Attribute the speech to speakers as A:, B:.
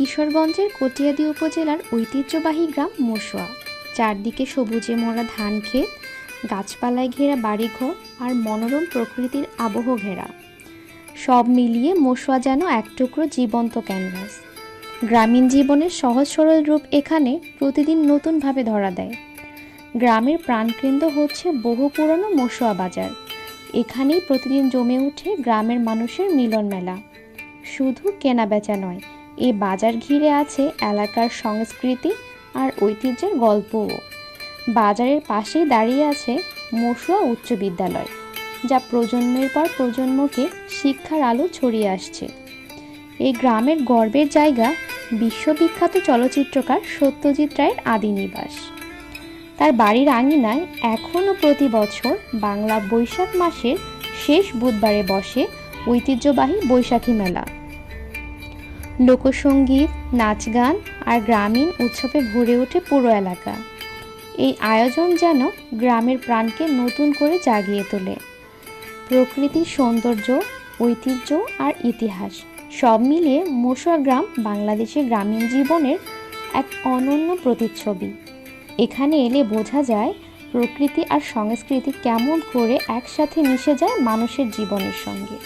A: কিশোরগঞ্জের কটিয়াদি উপজেলার ঐতিহ্যবাহী গ্রাম মসুয়া চারদিকে সবুজে মোড়া ধান ক্ষেত, গাছপালায় ঘেরা বাড়িঘর আর মনোরম প্রকৃতির আবহ ঘেরা। সব মিলিয়ে মসুয়া যেন এক টুকরো জীবন্ত ক্যানভাস। গ্রামীণ জীবনের সহজ সরল রূপ এখানে প্রতিদিন নতুনভাবে ধরা দেয়। গ্রামের প্রাণকেন্দ্র হচ্ছে বহু পুরনো মসুয়া বাজার। এখানেই প্রতিদিন জমে ওঠে গ্রামের মানুষের মিলন মেলা শুধু কেনা বেচা নয় এই বাজার ঘিরে আছে এলাকার সংস্কৃতি আর ঐতিহ্যের গল্পও। বাজারের পাশেই দাঁড়িয়ে আছে মসুয়া উচ্চ বিদ্যালয়, যা প্রজন্মের পর প্রজন্মকে শিক্ষার আলো ছড়িয়ে আসছে। এই গ্রামের গর্বের জায়গা বিশ্ববিখ্যাত চলচ্চিত্রকার সত্যজিৎ রায়ের আদি নিবাস তার বাড়ির আঙিনায় এখনও প্রতি বছর বাংলা বৈশাখ মাসের শেষ বুধবারে বসে ঐতিহ্যবাহী বৈশাখী মেলা। লোকসঙ্গীত, নাচ গান আর গ্রামীণ উৎসবে ভরে ওঠে পুরো এলাকা। এই আয়োজন যেন গ্রামের প্রাণকে নতুন করে জাগিয়ে তোলে। প্রকৃতির সৌন্দর্য, ঐতিহ্য আর ইতিহাস সব মিলিয়ে মশুয়া গ্রাম বাংলাদেশের গ্রামীণ জীবনের এক অনন্য প্রতিচ্ছবি। এখানে এলে বোঝা যায় প্রকৃতি আর সংস্কৃতি কেমন করে একসাথে মিশে যায় মানুষের জীবনের সঙ্গে।